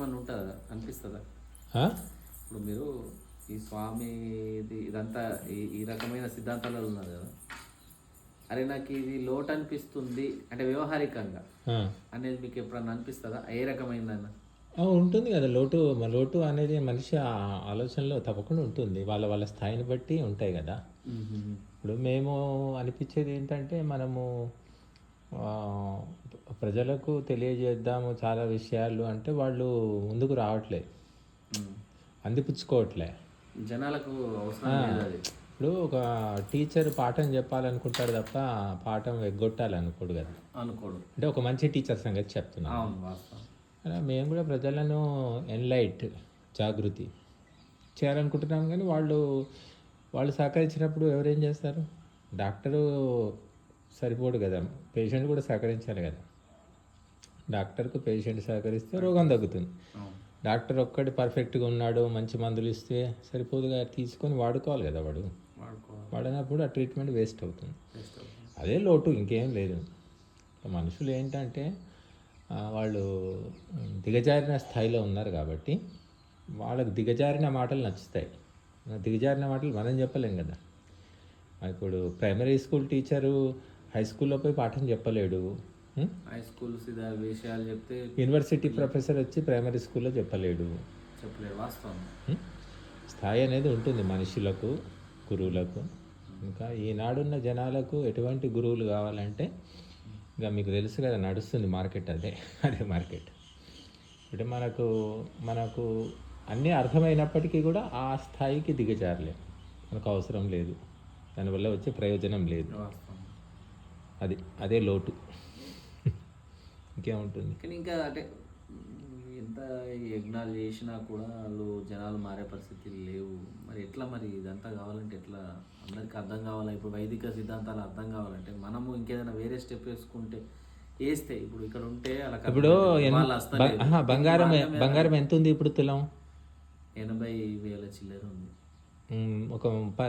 ఏమన్నా ఉంటుందా అనిపిస్తుందా? ఇప్పుడు మీరు ఈ స్వామి ఇది ఇదంతా ఈ రకమైన సిద్ధాంతాలలో ఉన్నారు కదా. అరే నాకు ఇది లోటు అనిపిస్తుంది అంటే వ్యవహారికంగా. అనేది మీకు ఎప్పుడన్నా అనిపిస్తుందా? ఏ రకమైందన్న? ఆ, ఉంటుంది కదా. లోటు లోటు అనేది మనిషి ఆ ఆలోచనలో తప్పకుండా ఉంటుంది. వాళ్ళ వాళ్ళ స్థాయిని బట్టి ఉంటాయి కదా. ఇప్పుడు మేము అనిపించేది ఏంటంటే మనము ప్రజలకు తెలియజేద్దాము చాలా విషయాలు అంటే వాళ్ళు ముందుకు రావట్లే. అందిపుచ్చుకోవట్లే. జనాలకు ఇప్పుడు ఒక టీచర్ పాఠం చెప్పాలనుకుంటాడు తప్ప పాఠం ఎగ్గొట్టాలనుకోడు కదా. అనుకోడు. అంటే ఒక మంచి టీచర్ సంగతి అలా మేము కూడా ప్రజలను ఎన్లైట్ జాగృతి చేయాలనుకుంటున్నాం కానీ వాళ్ళు వాళ్ళు సహకరించినప్పుడు ఎవరేం చేస్తారు? డాక్టరు సరిపోడు కదా. పేషెంట్ కూడా సహకరించాలి కదా. డాక్టర్కు పేషెంట్ సహకరిస్తే రోగం తగ్గుతుంది. డాక్టర్ ఒక్కటి పర్ఫెక్ట్గా ఉన్నాడు మంచి మందులు ఇస్తే సరిపోదుగా తీసుకొని వాడుకోవాలి కదా వాడు. వాడినప్పుడు ఆ ట్రీట్మెంట్ వేస్ట్ అవుతుంది. అదే లోటు ఇంకేం లేదు. మనుషులు ఏంటంటే వాళ్ళు దిగజారిన స్థాయిలో ఉన్నారు కాబట్టి వాళ్ళకు దిగజారిన మాటలు నచ్చుతాయి. దిగజారిన మాటలు మనం చెప్పలేం కదా. ఇప్పుడు ప్రైమరీ స్కూల్ టీచరు హై స్కూల్లో పోయి పాఠం చెప్పలేడు? హై ఇది ఆ విషయాలు చెప్తే యూనివర్సిటీ ప్రొఫెసర్ వచ్చి ప్రైమరీ స్కూల్లో చెప్పలేడు. చెప్పలేదు వాస్తవం. ఉం? స్థాయి అనేది ఉంటుంది మనుషులకు గురువులకు. ఇంకా ఈనాడున్న జనాలకు ఎటువంటి గురువులు కావాలంటే ఇంకా మీకు తెలుసు కదా నడుస్తుంది మార్కెట్ అదే అదే మార్కెట్. అంటే మనకు మనకు అన్నీ అర్థమైనప్పటికీ కూడా ఆ స్థాయికి దిగజారలేం. మనకు అవసరం లేదు. దానివల్ల వచ్చే ప్రయోజనం లేదు. అది అదే లోటు. ఇంకేముంటుంది కానీ ఇంకా అంటే ఎంత యజ్ఞాలు చేసినా కూడా వాళ్ళు జనాలు మారే పరిస్థితులు లేవు. మరి ఎట్లా మరి ఇదంతా కావాలంటే ఎట్లా? అందరికి అర్థం కావాలా? ఇప్పుడు వైదిక సిద్ధాంతాలు అర్థం కావాలంటే మనము ఇంకేదైనా వేరే స్టెప్ వేసుకుంటే వేస్తే ఇప్పుడు ఇక్కడ ఉంటే అలా ఇప్పుడు బంగారం బంగారం ఎంత ఉంది ఇప్పుడు తులం? ఎనభై వేల చిల్లర ఉంది. ఒక ప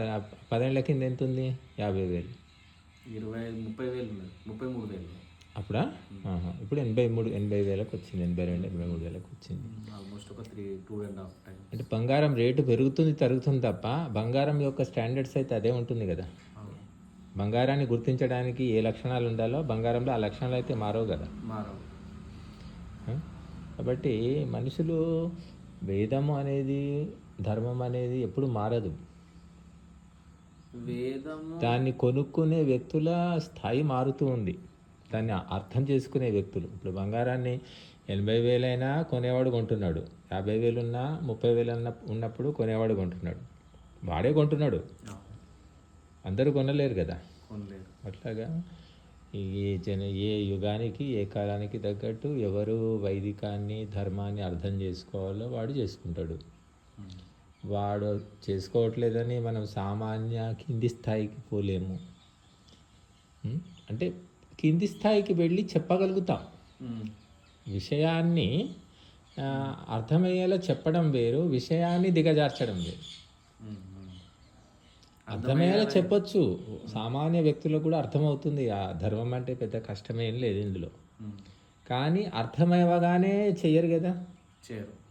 పదేళ్ళ కింద ఎంత ఉంది? యాభై వేలు. ఇరవై ముప్పై వేలు ఉన్నది. ముప్పై మూడు వేలు. అప్పుడా. ఇప్పుడు ఎనభై మూడు ఎనభై వేలకు వచ్చింది ఎనభై రెండు ఎనభై మూడు వేలకు వచ్చింది. ఆల్మోస్ట్ ఒక three two and half time అంటే బంగారం రేటు పెరుగుతుంది తరుగుతుంది తప్ప బంగారం యొక్క స్టాండర్డ్స్ అయితే అదే ఉంటుంది కదా. బంగారాన్ని గుర్తించడానికి ఏ లక్షణాలు ఉండాలో బంగారంలో ఆ లక్షణాలు అయితే మారవు కదా. మారవు? కాబట్టి మనుషులు వేదము అనేది ధర్మం అనేది ఎప్పుడు మారదు. వేదము దాన్ని కొనుక్కునే వ్యక్తుల స్థాయి మారుతూ ఉంది. దాన్ని అర్థం చేసుకునే వ్యక్తులు. ఇప్పుడు బంగారాన్ని ఎనభై వేలైనా కొనేవాడు కొంటున్నాడు. యాభై వేలున్నా ముప్పై వేలు అన్న ఉన్నప్పుడు కొనేవాడు కొంటున్నాడు. వాడే కొంటున్నాడు. అందరూ కొనలేరు కదా. కొనలేరు. అట్లాగా ఈ జన ఏ యుగానికి ఏ కాలానికి తగ్గట్టు ఎవరు వైదికాన్ని ధర్మాన్ని అర్థం చేసుకోవాలో వాడు చేసుకుంటాడు. వాడు చేసుకోవట్లేదని మనం సామాన్య కింది స్థాయికి పోలేము? అంటే కింది స్థాయికి వెళ్ళి చెప్పగలుగుతాం. విషయాన్ని అర్థమయ్యేలా చెప్పడం వేరు విషయాన్ని దిగజార్చడం వేరు. అర్థమయ్యేలా చెప్పొచ్చు. సామాన్య వ్యక్తులకు కూడా అర్థమవుతుంది. ఆ ధర్మం అంటే పెద్ద కష్టమేం లేదు ఇందులో. కానీ అర్థమయ్యగానే చెయ్యరు కదా. చేరు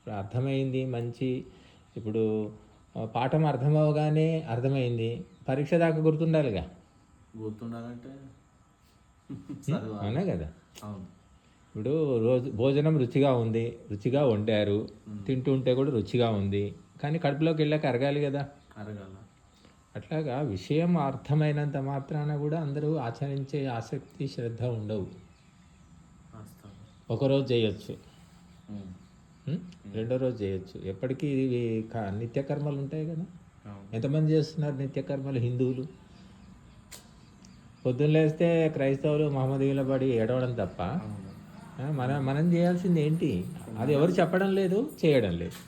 ఇప్పుడు అర్థమైంది మంచి ఇప్పుడు పాఠం అర్థమవగానే అర్థమైంది. పరీక్ష దాకా గుర్తుండాలిగా? గుర్తుండాలంటే అవునా కదా? ఇప్పుడు రోజు భోజనం రుచిగా ఉంది రుచిగా వండారు తింటుంటే కూడా రుచిగా ఉంది. కానీ కడుపులోకి వెళ్ళాక అరగాలి కదా? అరగాల. అట్లాగా విషయం అర్థమైనంత మాత్రాన కూడా అందరూ ఆచరించే ఆసక్తి శ్రద్ధ ఉండవు. ఒకరోజు చేయొచ్చు? రెండో రోజు చేయొచ్చు. ఎప్పటికీ ఇవి నిత్యకర్మలు ఉంటాయి కదా? ఎంతమంది చేస్తున్నారు నిత్యకర్మలు? హిందువులు? పొద్దున్న లేస్తే క్రైస్తవులు మహమ్మదీయుల పడి ఏడవడం తప్ప మన మనం చేయాల్సింది ఏంటి? అది ఎవరు చెప్పడం లేదు చేయడం లేదు.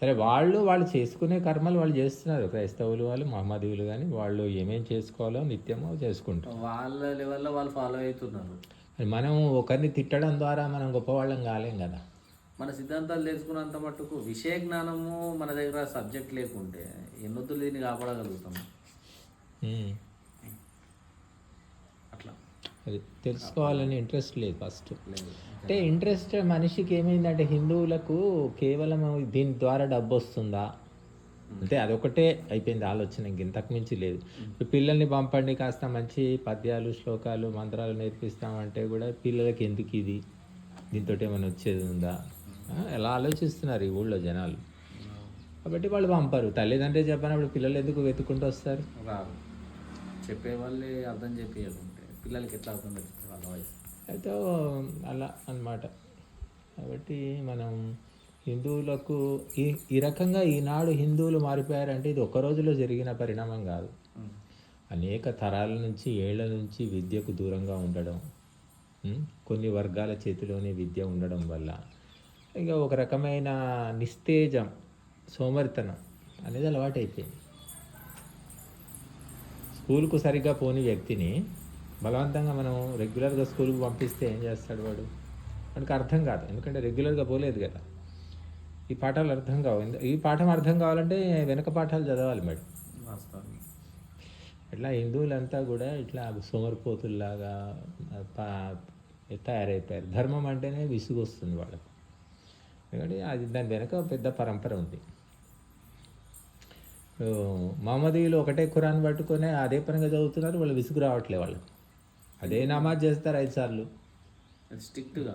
సరే వాళ్ళు వాళ్ళు చేసుకునే కర్మలు వాళ్ళు చేస్తున్నారు. క్రైస్తవులు వాళ్ళు మహమ్మదీయులు కానీ వాళ్ళు ఏమేం చేసుకోవాలో నిత్యమో చేసుకుంటారు. వాళ్ళ లెవెల్లో వాళ్ళు ఫాలో అవుతున్నారు. మనం ఒకరిని తిట్టడం ద్వారా మనం గొప్పవాళ్ళం కాలేం కదా? మన సిద్ధాంతాలు తెలుసుకున్నంత మట్టుకు విషయ జ్ఞానము మన దగ్గర సబ్జెక్ట్ లేకుంటే ఎన్నొద్దులు దీన్ని కాపాడగలుగుతాం. ఉం. అట్లా అది తెలుసుకోవాలని ఇంట్రెస్ట్ లేదు ఫస్ట్ అంటే ఇంట్రెస్ట్ మనిషికి ఏమైందంటే హిందువులకు కేవలం దీని ద్వారా డబ్బు వస్తుందా? అంటే అదొకటే అయిపోయింది ఆలోచన ఇంక ఇంతకు మించి లేదు. పిల్లల్ని పంపండి కాస్త మంచి పద్యాలు శ్లోకాలు మంత్రాలు నేర్పిస్తామంటే కూడా పిల్లలకి ఎందుకు ఇది? దీంతో ఏమైనా వచ్చేది ఉందా? ఎలా ఆలోచిస్తున్నారు ఈ ఊళ్ళో జనాలు? కాబట్టి వాళ్ళు పంపరు. తల్లిదండ్రులు చెప్పినప్పుడు పిల్లలు ఎందుకు వెతుక్కుంటూ వస్తారు? చెప్పే వాళ్ళే అర్థం చెప్పేయకుంటే పిల్లలకి ఎట్లా వాళ్ళ వయసు అయితే అలా అన్నమాట కాబట్టి మనం హిందువులకు ఈ ఈ రకంగా ఈనాడు హిందువులు మారిపోయారంటే ఇది ఒక రోజులో జరిగిన పరిణామం కాదు. అనేక తరాల నుంచి ఏళ్ళ నుంచి విద్యకు దూరంగా ఉండడం? కొన్ని వర్గాల చేతిలోనే విద్య ఉండడం వల్ల ఇక ఒక రకమైన నిస్తేజం సోమరితనం అనేది అలవాటు అయిపోయింది స్కూల్కు సరిగ్గా పోని వ్యక్తిని బలవంతంగా మనం రెగ్యులర్గా స్కూల్కి పంపిస్తే ఏం చేస్తాడు వాడు? వాడికి అర్థం కాదు. ఎందుకంటే రెగ్యులర్గా పోలేదు కదా. ఈ పాఠాలు అర్థం కావు. ఈ పాఠం అర్థం కావాలంటే వెనక పాఠాలు చదవాలి మేడం ఇట్లా హిందువులంతా కూడా ఇట్లా సోమరిపోతుల్లాగా తయారైపోయారు. ధర్మం అంటేనే విసుగు వస్తుంది వాళ్ళకు. ఎందుకంటే అది దాని వెనక పెద్ద పరంపర ఉంది. మహమ్మదీయులు ఒకటే ఖురాన్ పట్టుకొని అదే పనిగా చదువుతున్నారు. వాళ్ళు విసుగు రావట్లే వాళ్ళు అదే నమాజ్ చేస్తారు ఐదు సార్లు. స్ట్రిక్ట్గా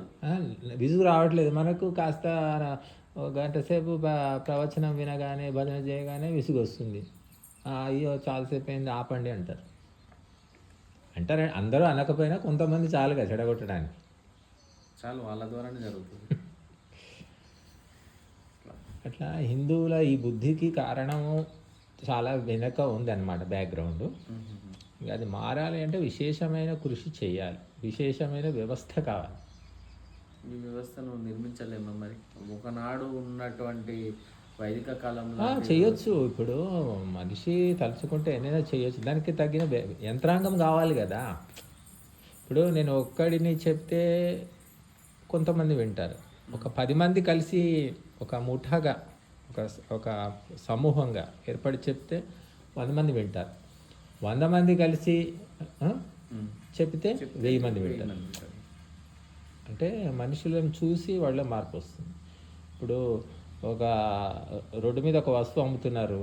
విసుగు రావట్లేదు. మనకు కాస్త ఒక గంట సేపు ప్రవచనం వినగానే భజన చేయగానే విసుగు వస్తుంది. అయ్యో చాలాసేపు అయింది ఆపండి అంటారు. అంటారు అందరూ అనకపోయినా కొంతమంది చాలుగా చెడగొట్టడానికి. చాలు వాళ్ళ ద్వారానే జరుగుతుంది. అట్లా హిందువుల ఈ బుద్ధికి కారణము చాలా వెనక ఉంది అనమాట బ్యాక్గ్రౌండ్ ఇక అది మారాలి అంటే విశేషమైన కృషి చేయాలి. విశేషమైన వ్యవస్థ కావాలి. ఈ వ్యవస్థను నిర్మించలేమా మరి? ఒకనాడు ఉన్నటువంటి వైదిక కాలంలో చేయొచ్చు. ఇప్పుడు మనిషి తలుచుకుంటే ఎన్నైనా చేయొచ్చు. దానికి తగిన యంత్రాంగం కావాలి కదా. ఇప్పుడు నేను ఒక్కడిని చెప్తే కొంతమంది వింటారు. ఒక పది మంది కలిసి ఒక ముఠాగా ఒక ఒక సమూహంగా ఏర్పడి చెప్తే వంద మంది వింటారు. వంద మంది కలిసి. చెప్తే వెయ్యి మంది వింటారు. అంటే మనుషులను చూసి వాళ్ళ మార్పు వస్తుంది. ఇప్పుడు ఒక రోడ్డు మీద ఒక వస్తువు అమ్ముతున్నారు.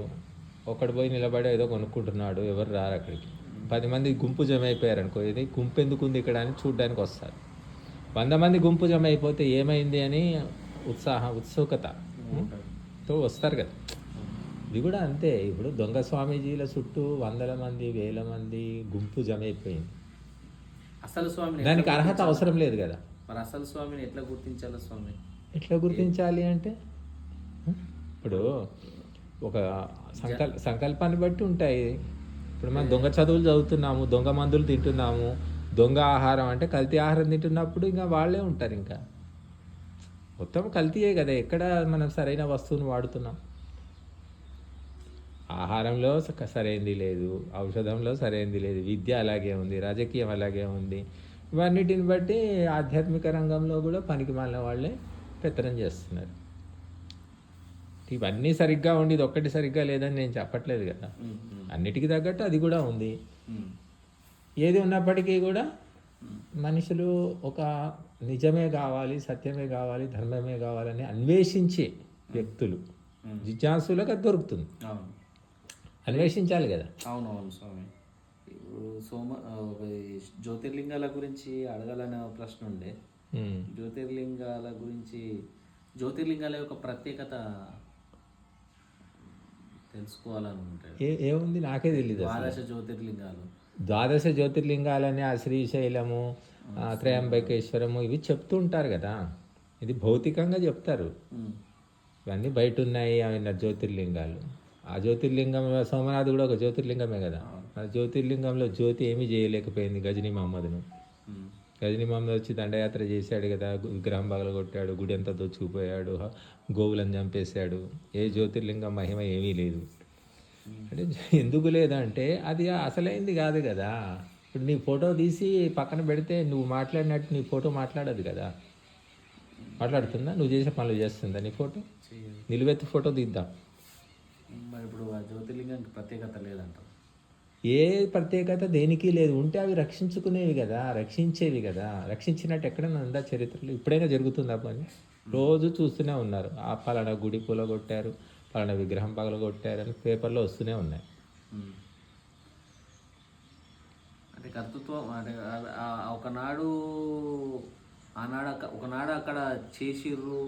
ఒకడు పోయి నిలబడి ఏదో కొనుక్కుంటున్నాడు. ఎవరు రారు అక్కడికి. పది మంది గుంపు జమ అయిపోయారు అనుకో. ఇది గుంపు ఎందుకు ఉంది ఇక్కడ అని చూడడానికి వస్తారు. వంద మంది గుంపు జమ అయిపోతే ఏమైంది అని ఉత్సాహం ఉత్సుకత ఉంటారు. తో వస్తారు కదా. ఇది కూడా అంతే. ఇప్పుడు దొంగ స్వామీజీల చుట్టూ వందల మంది వేల మంది గుంపు జమ అయిపోయింది అసలు స్వామిని దానికి అర్హత? అవసరం లేదు కదా. మరి అసలు స్వామిని ఎట్లా గుర్తించాలి స్వామి? ఎట్లా గుర్తించాలి అంటే? ఇప్పుడు ఒక సంకల్ సంకల్పాన్ని బట్టి ఉంటాయి. ఇప్పుడు మనం దొంగ చదువులు చదువుతున్నాము దొంగ మందులు తింటున్నాము దొంగ ఆహారం అంటే కల్తీ ఆహారం తింటున్నప్పుడు ఇంకా వాళ్ళే ఉంటారు ఇంకా. మొత్తం కల్తీయే కదా. ఎక్కడ మనం సరైన వస్తువుని వాడుతున్నాం? ఆహారంలో స- సరైంది లేదు ఔషధంలో సరైంది లేదు విద్య అలాగే ఉంది రాజకీయం అలాగే ఉంది. ఇవన్నిటిని బట్టి ఆధ్యాత్మిక రంగంలో కూడా పనికి మాలిన వాళ్ళే పెత్తనం చేస్తున్నారు. ఇవన్నీ సరిగ్గా ఉండి ఇది ఒక్కటి సరిగ్గా లేదని నేను చెప్పట్లేదు కదా. అన్నిటికీ తగ్గట్టు అది కూడా ఉంది. ఏది ఉన్నప్పటికీ కూడా మనుషులు ఒక నిజమే కావాలి సత్యమే కావాలి ధర్మమే కావాలని అన్వేషించే వ్యక్తులు. జిజ్ఞాసులకు అది దొరుకుతుంది. అన్వేషించాలి కదా. అవును అవును స్వామి. ఇప్పుడు సోమ జ్యోతిర్లింగాల గురించి అడగాలనే ప్రశ్న ఉండే. జ్యోతిర్లింగాల గురించి జ్యోతిర్లింగాల యొక్క ప్రత్యేకత తెలుసుకోవాలని ఉంటాయి ఏ ఏముంది? నాకే తెలియదు. ద్వాదశ జ్యోతిర్లింగాలు. ద్వాదశ జ్యోతిర్లింగాలని ఆ శ్రీశైలము ఆ త్రయంబకేశ్వరము ఇవి చెప్తూ ఉంటారు కదా. ఇది భౌతికంగా చెప్తారు. ఇవన్నీ బయట ఉన్నాయి అవి జ్యోతిర్లింగాలు. ఆ జ్యోతిర్లింగం సోమనాథ్ కూడా ఒక జ్యోతిర్లింగమే కదా. ఆ జ్యోతిర్లింగంలో జ్యోతి ఏమీ చేయలేకపోయింది గజనీ మహమ్మద్ను. గజనీ మహమ్మద్ వచ్చి దండయాత్ర చేశాడు కదా విగ్రహం పగలగొట్టాడు గుడి అంతా దోచుకుపోయాడు హ- గోవులను చంపేశాడు. ఏ జ్యోతిర్లింగం మహిమ ఏమీ లేదు. అంటే ఎందుకు లేదంటే అది అసలైంది కాదు కదా. ఇప్పుడు నీ ఫోటో తీసి పక్కన పెడితే నువ్వు మాట్లాడినట్టు నీ ఫోటో మాట్లాడదు కదా. మాట్లాడుతుందా? నువ్వు చేసే పనులు చేస్తుందా నీ ఫోటో? నిలువెత్తు ఫోటో తీద్దాం. మరి ఇప్పుడు ఆ జ్యోతిర్లింగానికి ప్రత్యేకత లేదంట ఏ ప్రత్యేకత దేనికి లేదు. ఉంటే అవి రక్షించుకునేవి కదా రక్షించేవి కదా. రక్షించినట్టు ఎక్కడైనా ఉందా చరిత్రలో? ఇప్పుడైనా జరుగుతుందా పని రోజు చూస్తూనే ఉన్నారు. ఆ పలానా గుడి కూలగొట్టారు పలానా విగ్రహం పగలగొట్టారు అని పేపర్లో వస్తూనే ఉన్నాయి. అంటే కర్తృత్వం అంటే ఒకనాడు ఆనాడు ఒకనాడు అక్కడ చేసిర్రు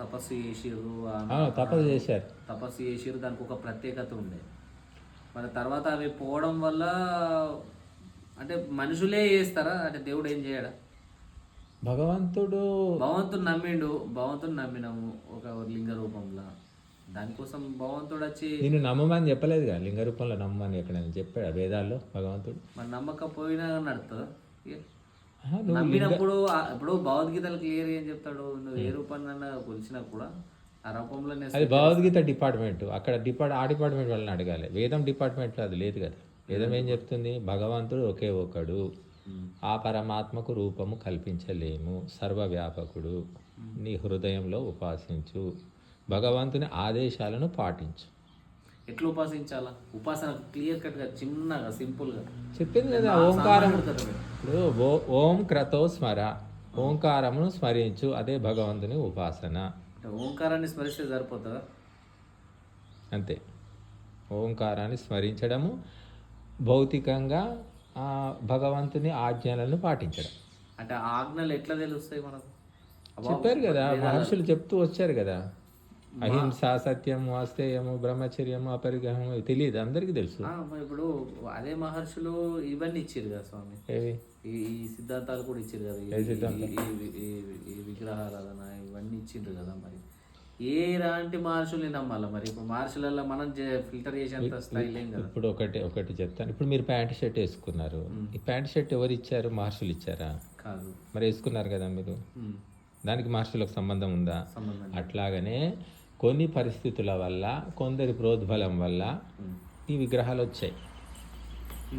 తపస్సు చేసిర్రు తపస్సు చేశారు. తపస్సు చేసిర్రు దానికి ఒక ప్రత్యేకత ఉండే. మరి తర్వాత అవి పోవడం వల్ల అంటే మనుషులే చేస్తారా? అంటే దేవుడు ఏం చేయడా? భగవంతుడు భగవంతుని నమ్మిండు భగవంతుని నమ్మినాము ఒక లింగ రూపంలో. దానికోసం భగవంతుడు వచ్చి నేను నమ్మమని చెప్పలేదుగా లింగ రూపంలో నమ్మని ఎక్కడైనా చెప్పాడు వేదాల్లో భగవంతుడు? మరి నమ్మకపోయినా నడుతుందా నమ్మినప్పుడు ఇప్పుడు భగవద్గీతలు క్లియర్ ఏం చెప్తాడు? నువ్వు ఏ రూపాన్ని కొలిచినా కూడా ఆ రూపంలో అది భగవద్గీత డిపార్ట్మెంట్. అక్కడ డిపార్ట్ ఆ డిపార్ట్మెంట్ వాళ్ళని అడగాలి. వేదం డిపార్ట్మెంట్లో అది లేదు కదా. వేదం ఏం చెప్తుంది? భగవంతుడు ఒకే ఒకడు. ఆ పరమాత్మకు రూపము కల్పించలేము. సర్వవ్యాపకుడు. నీ హృదయంలో ఉపాసించు. భగవంతుని ఆదేశాలను పాటించు. ఎట్లా ఉపాసించాలా? ఉపాసన క్లియర్ కట్గా చిన్నగా సింపుల్గా. చెప్పింది కదా ఓంకారం. ఇప్పుడు ఓ- ఓం క్రతో స్మర. ఓంకారమును స్మరించు అదే భగవంతుని ఉపాసన. అంటే ఓంకారాన్ని స్మరిస్తే సరిపోతుందా? అంతే. ఓంకారాన్ని స్మరించడము భౌతికంగా ఆ, భగవంతుని ఆజ్ఞలను పాటించడం. అంటే ఆజ్ఞలు ఎట్లా తెలుస్తాయి మనకు? చెప్పారు కదా మహర్షులు చెప్తూ వచ్చారు కదా అహింస సత్యం వాస్తేయము బ్రహ్మచర్యము అపరిగ్రహము తెలియదు అందరికీ తెలుసు. ఇప్పుడు అదే మహర్షులు ఇవన్నీ ఇచ్చారు కదా స్వామి? ఈ సిద్ధాంతాలు కూడా ఇచ్చారు కదా ఈ- విగ్రహారాధన ఇవన్నీ ఇచ్చిండ్రు కదా మరి. ఏ రాంటి మహర్షుల్ని నమ్మాలా మరి? ఇప్పుడు మహర్షులలో మనం ఫిల్టర్ చేసేంత స్టైల్ ఏం కదా? ఇప్పుడు ఒకటి ఒకటి చెప్తాను. ఇప్పుడు మీరు ప్యాంట్ షర్ట్ వేసుకున్నారు. ఈ ప్యాంట్ షర్ట్ ఎవరు ఇచ్చారు? మహర్షులు ఇచ్చారా? కాదు. మరి వేసుకున్నారు కదా మీరు? దానికి మహర్షులకు సంబంధం ఉందా? అట్లాగనే కొన్ని పరిస్థితుల వల్ల కొందరి ప్రోద్బలం వల్ల ఈ విగ్రహాలు వచ్చాయి.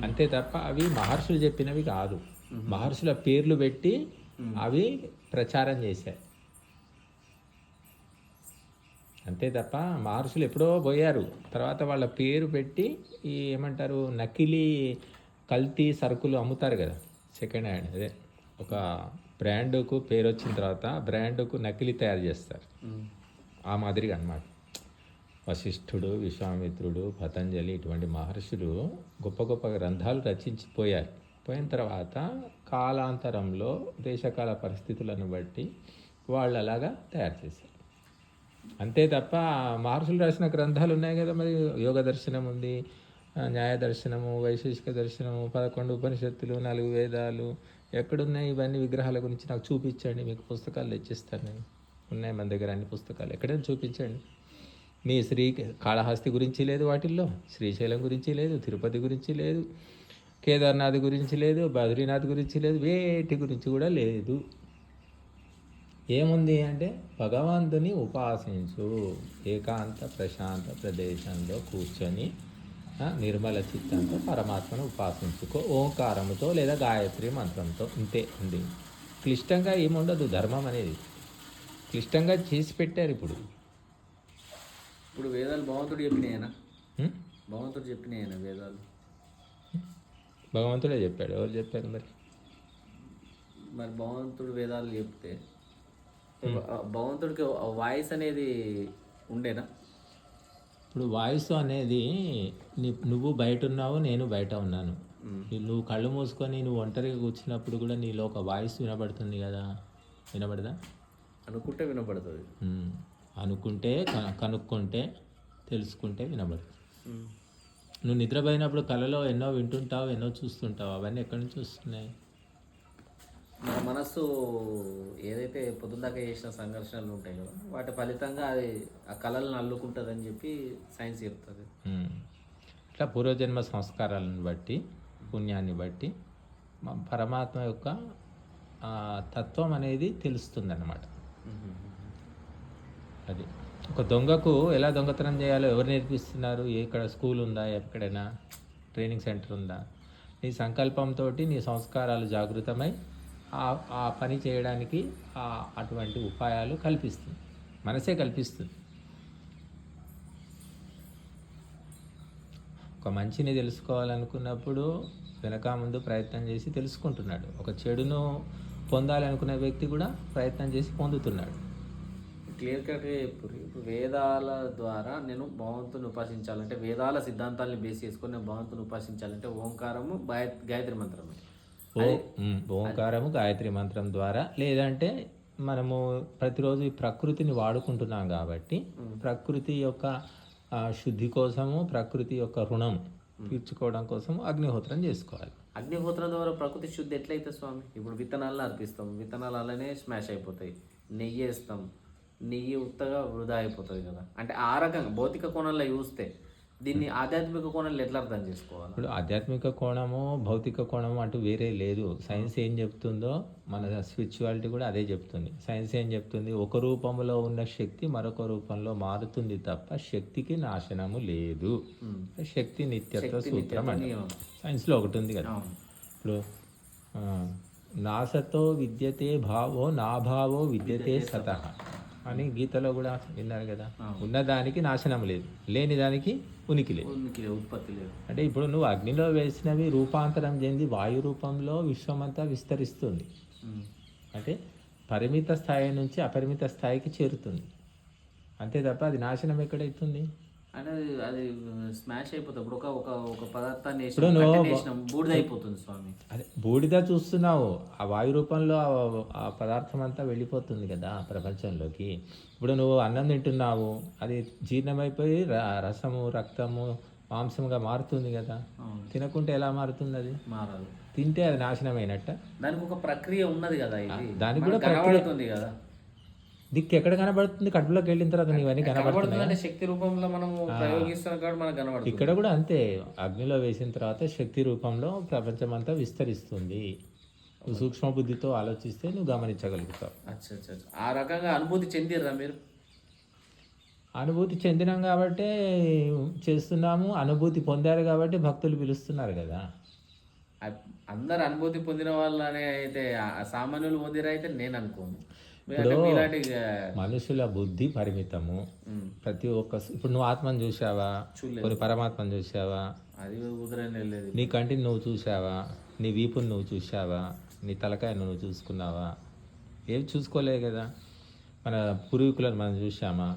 అంతే తప్ప అవి మహర్షులు చెప్పినవి కాదు. మహర్షుల పేర్లు పెట్టి అవి ప్రచారం చేశాయి. అంతే తప్ప మహర్షులు ఎప్పుడో పోయారు. తర్వాత వాళ్ళ పేరు పెట్టి ఈ ఏమంటారు నకిలీ కల్తీ సరుకులు అమ్ముతారు కదా సెకండ్ హ్యాండ్ అదే. ఒక బ్రాండ్కు పేరు వచ్చిన తర్వాత బ్రాండ్కు నకిలీ తయారు చేస్తారు. ఆ మాదిరిగా అనమాట వశిష్ఠుడు విశ్వామిత్రుడు పతంజలి ఇటువంటి మహర్షులు గొప్ప గొప్ప గ్రంథాలు రచించిపోయారు పోయిన తర్వాత కాలాంతరంలో దేశకాల పరిస్థితులను బట్టి వాళ్ళు అలాగా తయారు చేశారు. అంతే తప్ప మహర్షులు రాసిన గ్రంథాలు ఉన్నాయి కదా మరి? యోగ దర్శనం ఉంది న్యాయ దర్శనము వైశేషిక దర్శనము పదకొండు ఉపనిషత్తులు నాలుగు వేదాలు ఎక్కడున్నాయి ఇవన్నీ విగ్రహాల గురించి నాకు చూపించండి మీకు పుస్తకాలు తెచ్చిస్తాను నేను. ఉన్నాయి మన దగ్గర అన్ని పుస్తకాలు. ఎక్కడైనా చూపించండి. మీ శ్రీ కాళహస్తి గురించి లేదు వాటిల్లో శ్రీశైలం గురించి లేదు తిరుపతి గురించి లేదు కేదార్నాథ్ గురించి లేదు బద్రీనాథ్ గురించి లేదు వేటి గురించి కూడా లేదు. ఏముంది అంటే భగవంతుని ఉపాసించు. ఏకాంత ప్రశాంత ప్రదేశంలో కూర్చొని నిర్మల చిత్తంతో పరమాత్మను ఉపాసించుకో. ఓంకారముతో లేదా గాయత్రి మంత్రంతో. ఇంతే ఉంది. క్లిష్టంగా ఏముండదు. ధర్మం అనేది. క్లిష్టంగా చేసి పెట్టారు ఇప్పుడు. ఇప్పుడు వేదాలు భగవంతుడు చెప్పినాయనా? భగవంతుడు చెప్పినాయనా వేదాలు? భగవంతుడే చెప్పాడు. ఎవరు చెప్పారు మరి? మరి భగవంతుడు వేదాలు చెప్తే భగవంతుడికి వాయిస్ అనేది ఉండేనా? ఇప్పుడు వాయిస్ అనేది నీ నువ్వు బయట ఉన్నావు నేను బయట ఉన్నాను. నువ్వు కళ్ళు మూసుకొని నువ్వు ఒంటరిగా కూర్చున్నప్పుడు కూడా నీలో ఒక వాయిస్ వినబడుతుంది కదా? వినబడదా? అనుకుంటే వినపడుతుంది మ్మ్. అనుకుంటే కనుక్కుంటే తెలుసుకుంటే వినబడుతుంది. నువ్వు నిద్రపోయినప్పుడు కళలో ఎన్నో వింటుంటావు ఎన్నో చూస్తుంటావు అవన్నీ ఎక్కడి నుంచి వస్తున్నాయి? మన మనస్సు ఏదైతే పొద్దుదాకా చేసిన సంఘర్షణలు ఉంటాయి కదా వాటి ఫలితంగా అది ఆ కళలను అల్లుకుంటుందని చెప్పి సైన్స్ చెప్తుంది. అట్లా పూర్వజన్మ సంస్కారాలను బట్టి పుణ్యాన్ని బట్టి పరమాత్మ యొక్క తత్వం అనేది తెలుస్తుంది అన్నమాట అది. ఒక దొంగకు ఎలా దొంగతనం చేయాలో ఎవరు నేర్పిస్తున్నారు? ఎక్కడ స్కూల్ ఉందా? ఎక్కడైనా ట్రైనింగ్ సెంటర్ ఉందా? నీ సంకల్పంతో నీ సంస్కారాలు జాగృతమై ఆ పని చేయడానికి ఆ అటువంటి ఉపాయాలు కల్పిస్తుంది. మనసే కల్పిస్తుంది. ఒక మంచిని తెలుసుకోవాలనుకున్నప్పుడు వెనక ముందు ప్రయత్నం చేసి తెలుసుకుంటున్నాడు. ఒక చెడును పొందాలనుకునే వ్యక్తి కూడా ప్రయత్నం చేసి పొందుతున్నాడు. క్లియర్ కట్గా చెప్పారు ఇప్పుడు వేదాల ద్వారా నేను భగవంతుని ఉపాసించాలంటే వేదాల సిద్ధాంతాలను బేస్ చేసుకొని నేను భగవంతుని ఉపాసించాలంటే ఓంకారము గాయ- గాయత్రి మంత్రమే. ఓంకారము గాయత్రి మంత్రం ద్వారా లేదంటే మనము ప్రతిరోజు ఈ ప్రకృతిని వాడుకుంటున్నాం కాబట్టి ప్రకృతి యొక్క శుద్ధి కోసము ప్రకృతి యొక్క రుణం తీర్చుకోవడం కోసం అగ్నిహోత్రం చేసుకోవాలి. అగ్నిహోత్రం ద్వారా ప్రకృతి శుద్ధి ఎట్లయితే స్వామి? ఇప్పుడు విత్తనాలను అర్పిస్తాం. విత్తనాలు అలానే స్మాష్ అయిపోతాయి. నెయ్యి వేస్తాం నెయ్యి ఉత్తగా వృధా అయిపోతుంది కదా. అంటే ఆ రకంగా భౌతిక కోణంలో చూస్తే దీన్ని ఆధ్యాత్మిక కోణంలో ఎట్లా అర్థం చేసుకోవాలి? ఇప్పుడు ఆధ్యాత్మిక కోణము భౌతిక కోణము అంటూ వేరే లేదు. సైన్స్ ఏం చెప్తుందో మన స్పిరిచువాలిటీ కూడా అదే చెప్తుంది. సైన్స్ ఏం చెప్తుంది? ఒక రూపంలో ఉన్న శక్తి మరొక రూపంలో మారుతుంది తప్ప శక్తికి నాశనము లేదు. శక్తి నిత్యత్వ సూత్రం అంటే. సైన్స్లో ఒకటి ఉంది కదా. ఇప్పుడు నాసతో విద్యతే భావో నా భావో విద్యతే సత. అని గీతలో కూడా విన్నారు కదా. ఉన్నదానికి నాశనం లేదు. లేని దానికి ఉనికి లేదు. ఉత్పత్తి లేదు. అంటే ఇప్పుడు నువ్వు అగ్నిలో వేసినవి రూపాంతరం చెంది వాయు రూపంలో విశ్వమంతా విస్తరిస్తుంది. అంటే పరిమిత స్థాయి నుంచి అపరిమిత స్థాయికి చేరుతుంది. అంతే తప్ప అది నాశనం ఎక్కడైతుంది? అది- స్మాష్ అయిపోతుంది. ఇప్పుడు ఒక ఒక ఒక పదార్థాన్ని వేసినాం, బూడిద అయిపోతుంది స్వామి. అదే బూడిద చూస్తున్నావు. ఆ వాయు రూపంలో ఆ- పదార్థం అంతా వెళ్ళిపోతుంది కదా ప్రపంచంలోకి. ఇప్పుడు నువ్వు అన్నం తింటున్నావు. అది జీర్ణమైపోయి రసము రక్తము మాంసంగా మారుతుంది కదా. తినకుంటే ఎలా మారుతుంది అది? మారదు. తింటే అది నాశనమైనట్ట? దానికి ఒక ప్రక్రియ ఉన్నది కదా దానికి కూడా ప్రక్రియ- కదా. దిక్కు ఎక్కడ కనబడుతుంది? కడుపులోకి వెళ్ళిన తర్వాత నీవన్నీ కనబడుతుంది శక్తి రూపంలో ప్రయోగిస్తున్న మనకు కనబడుతుంది. ఇక్కడ కూడా అంతే. అగ్నిలో వేసిన తర్వాత శక్తి రూపంలో ప్రపంచం అంతా విస్తరిస్తుంది. నువ్వు సూక్ష్మ బుద్ధితో ఆలోచిస్తే నువ్వు గమనించగలుగుతావు. ఆ రకంగా అనుభూతి చెందిర్రా మీరు? అనుభూతి చెందినాం కాబట్టి చేస్తున్నాము. అనుభూతి పొందారు కాబట్టి భక్తులు పిలుస్తున్నారు కదా. అందరు అనుభూతి పొందిన వాళ్ళనే అయితే సామాన్యులు పొందిరా అయితే నేను అనుకోను. ఆ, మనుషుల బుద్ధి పరిమితము. ప్రతి ఒక్క ఇప్పుడు నువ్వు ఆత్మను చూసావా. కొన్ని పరమాత్మను చూసావా నీ కంటిని నువ్వు చూసావా నీ వీపుని నువ్వు చూసావా నీ తలకాయ నువ్వు చూసుకున్నావా? ఏం చూసుకోలేదు కదా. మన పూర్వీకులను మనం చూసామా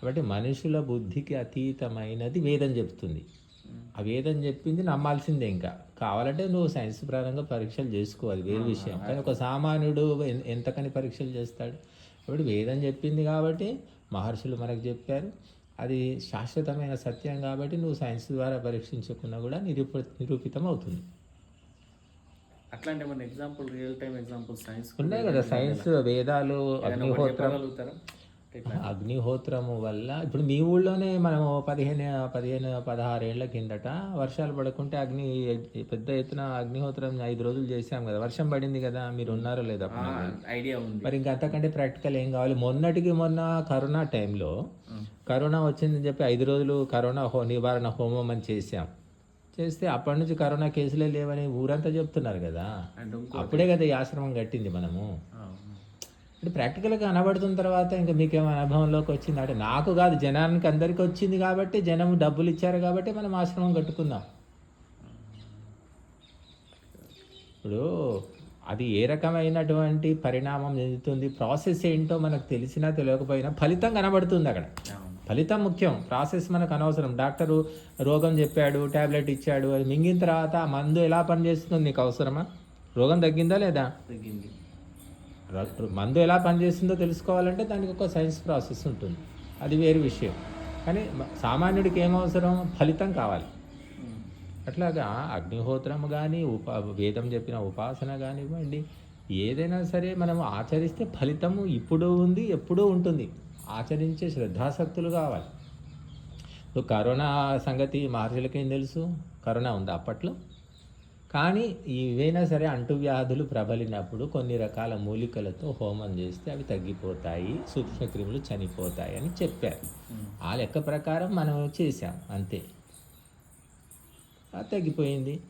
కాబట్టి మనుషుల బుద్ధికి అతీతమైనది వేదం చెప్తుంది. ఆ వేదం చెప్పింది నమ్మాల్సిందే ఇంకా. కావాలంటే నువ్వు సైన్స్ ప్రకారంగా పరీక్షలు చేసుకో అది వేరే విషయం. కానీ ఒక సామాన్యుడు ఎంతకని పరీక్షలు చేస్తాడు? కాబట్టి వేదం చెప్పింది కాబట్టి మహర్షులు మనకు చెప్పారు అది శాశ్వతమైన సత్యం కాబట్టి నువ్వు సైన్స్ ద్వారా పరీక్షించకుండా కూడా నిరూప నిరూపితం అవుతుంది. అట్లాంటి మన example real time example science ఉన్నాయి కదా సైన్స్ వేదాలు అగ్నిహోత్రం. అగ్నిహోత్రము వల్ల ఇప్పుడు మీ ఊళ్ళోనే మనం పదిహేను పదిహేను పదహారు ఏళ్ళ కిందట వర్షాలు పడకుంటే అగ్ని పెద్ద ఎత్తున అగ్నిహోత్రం ఐదు రోజులు చేశాం కదా. వర్షం పడింది కదా మీరు ఉన్నారో లేదా ఐడియా ఉంది. మరి ఇంకా అంతకంటే ప్రాక్టికల్ ఏం కావాలి? మొన్నటికి మొన్న కరోనా టైంలో కరోనా వచ్చిందని చెప్పి ఐదు రోజులు కరోనా హో నివారణ హోమం అని చేశాం. చేస్తే అప్పటి నుంచి కరోనా కేసులే లేవని ఊరంతా చెప్తున్నారు కదా. అప్పుడే కదా ఈ ఆశ్రమం కట్టింది మనము. అంటే ప్రాక్టికల్గా కనబడుతున్న తర్వాత ఇంకా మీకేమైనా అనుభవంలోకి వచ్చింది? అంటే నాకు కాదు జనానికి అందరికీ వచ్చింది కాబట్టి జనం డబ్బులు ఇచ్చారు కాబట్టి మనం ఆశ్రమం కట్టుకుందాం. ఇప్పుడు అది ఏ రకమైనటువంటి పరిణామం చెందుతుంది? ప్రాసెస్ ఏంటో మనకు తెలిసినా తెలియకపోయినా ఫలితం కనబడుతుంది అక్కడ. ఫలితం ముఖ్యం. ప్రాసెస్ మనకు అనవసరం. డాక్టరు రోగం చెప్పాడు ట్యాబ్లెట్ ఇచ్చాడు అది మింగిన తర్వాత మందు ఎలా పనిచేస్తుందో నీకు అవసరమా? రోగం తగ్గిందా లేదా? తగ్గింది. మందు ఎలా పనిచేస్తుందో తెలుసుకోవాలంటే దానికి ఒక సైన్స్ ప్రాసెస్ ఉంటుంది. అది వేరు విషయం. కానీ సామాన్యుడికి ఏమవసరం? ఫలితం కావాలి. అట్లాగా అగ్నిహోత్రం కానీ ఉపా వేదం చెప్పిన ఉపాసన కానివ్వండి ఏదైనా సరే మనం ఆచరిస్తే ఫలితము ఇప్పుడు ఉంది ఎప్పుడూ ఉంటుంది. ఆచరించే శ్రద్ధాసక్తులు కావాలి. ఇప్పుడు కరోనా సంగతి మహర్షులకేం తెలుసు? కరోనా ఉందా అప్పట్లో. కానీ ఏవైనా సరే అంటువ్యాధులు ప్రబలినప్పుడు కొన్ని రకాల మూలికలతో హోమం చేస్తే అవి తగ్గిపోతాయి సూక్ష్మక్రిములు చనిపోతాయి అని చెప్పారు. ఆ లెక్క ప్రకారం మనం చేసాం అంతే. తగ్గిపోయింది.